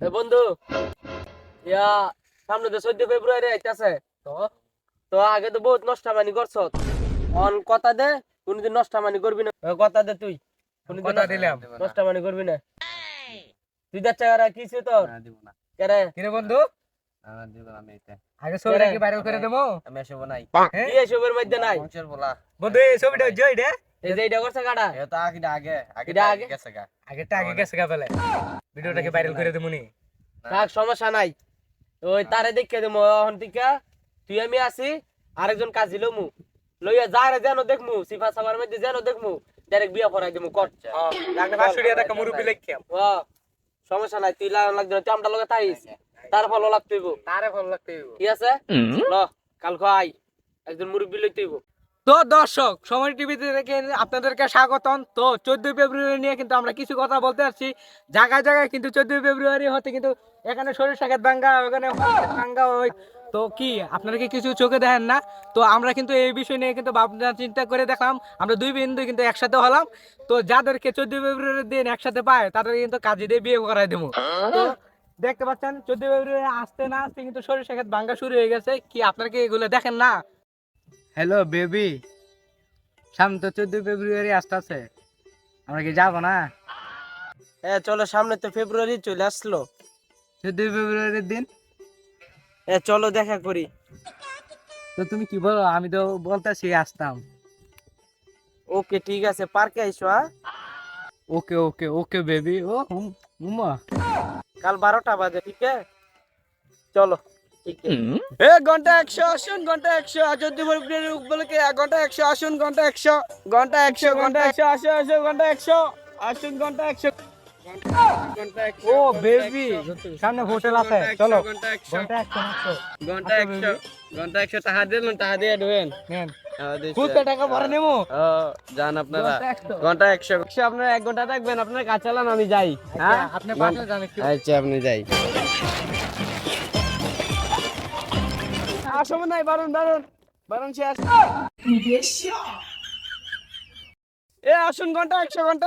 এ বন্ধু ইয়া সামনে তো চোদ্দ ফেব্রুয়ারি আইতাছে। তো তো আগে তো বহুত নষ্টামানি করছ। অন কথা দে কোনদিন নষ্টামানি করবি না। কথা দে তুই। কোনদিন কথা দিলাম। নষ্টামানি করবি না। তুই যাচ্ছে আর কিছু তোর? কেরে কিরে বন্ধু? আগে ছবিটা কি ভাইরাল করে দেবো? আমি আসব নাই। হ্যাঁ? কি এসবের মধ্যে নাই? বলা। বন্ধু এই ছবিটা জয় রে। এই যে এইটা করছে কাটা? এ আগে আগে আগে আগে? গেছে গা। আগেরটা আগে গেছে গা ফেলে ভিডিওটাকে ভাইরাল করে দেবো থাক সমস্যা নাই। ওই তারে দেখে দেবো এখন থেকে তুই আমি আছি আরেকজন কাজী লমু। লইয়া যারে যেন দেখমু সিফা সাবার মধ্যে যেন দেখমু ডাইরেক্ট বিয়া পড়াই দেবো কট আগে বাসুরিয়া দেখা মুরুবি সমস্যা নাই তুই লাগান লাগবে তুই আমটা লগে থাইস। তার ফল লাগতে হইব। তারে ভালো লাগতে ঠিক আছে? ল কালকে আই। একজন মুরব্বী লইতে হইব। তো দর্শক, সময় টিভিতে থেকে আপনাদেরকে স্বাগতম। তো চোদ্দই ফেব্রুয়ারি নিয়ে কিন্তু আমরা কিছু কথা বলতে আসছি। জায়গায় জায়গায় কিন্তু চোদ্দই ফেব্রুয়ারি হতে কিন্তু এখানে শরীর সাক্ষাৎ ভাঙ্গা, ওখানে ভাঙ্গা, ওই তো কি, আপনারা কি কিছু চোখে দেখেন না? তো আমরা কিন্তু এই বিষয় নিয়ে কিন্তু ভাবনা চিন্তা করে দেখলাম। আমরা দুই বিন্দু কিন্তু একসাথে হলাম। তো যাদেরকে চোদ্দই ফেব্রুয়ারির দিন একসাথে পায় তাদেরকে কিন্তু কাজে দিয়ে বিয়ে করাই দেবো। তো দেখতে পাচ্ছেন, চোদ্দই ফেব্রুয়ারি আসতে না আসতে কিন্তু শরীর সাক্ষাৎ ভাঙ্গা শুরু হয়ে গেছে। কি, আপনারা কি এগুলো দেখেন না? হ্যালো বেবি সামনে তো চোদ্দই ফেব্রুয়ারি আসতেছে। আমরা কি যাব না? এ চলো সামনে তো ফেব্রুয়ারি চলে আসলো। চোদ্দই ফেব্রুয়ারির দিন? এ চলো দেখা করি। তো তুমি কি বলো? আমি তো বলতেছি আসতাম। ওকে ঠিক আছে পার্কে আইসো হ্যাঁ ওকে ওকে ওকে বেবি ও হুম হুমা কাল বারোটা বাজে ঠিক আছে? চলো। এ ঘণ্টা একশো আসুন ঘণ্টা একশো উপলক্ষে ঘণ্টা একশো আসুন ঘণ্টা একশো ঘণ্টা একশো ঘণ্টা একশো আসো আসো ঘণ্টা একশো আসুন ঘণ্টা একশো। ও বেবি সামনে হোটেল আছে চলো। ঘণ্টা একশো ঘণ্টা একশো ঘণ্টা একশো টাকা দিলেন টাকা দিয়ে দেবেন নেন। টাকা ভরে নেব। যান আপনারা। ঘণ্টা একশো। একশো। আপনারা এক ঘণ্টা থাকবেন আপনারা কাজ চালান আমি যাই। হ্যাঁ? আপনি যান একটু আচ্ছা আপনি যাই। আসো নাই বারণ বারণ বারণ শেষ। এ আসুন ঘণ্টা একশো ঘণ্টা।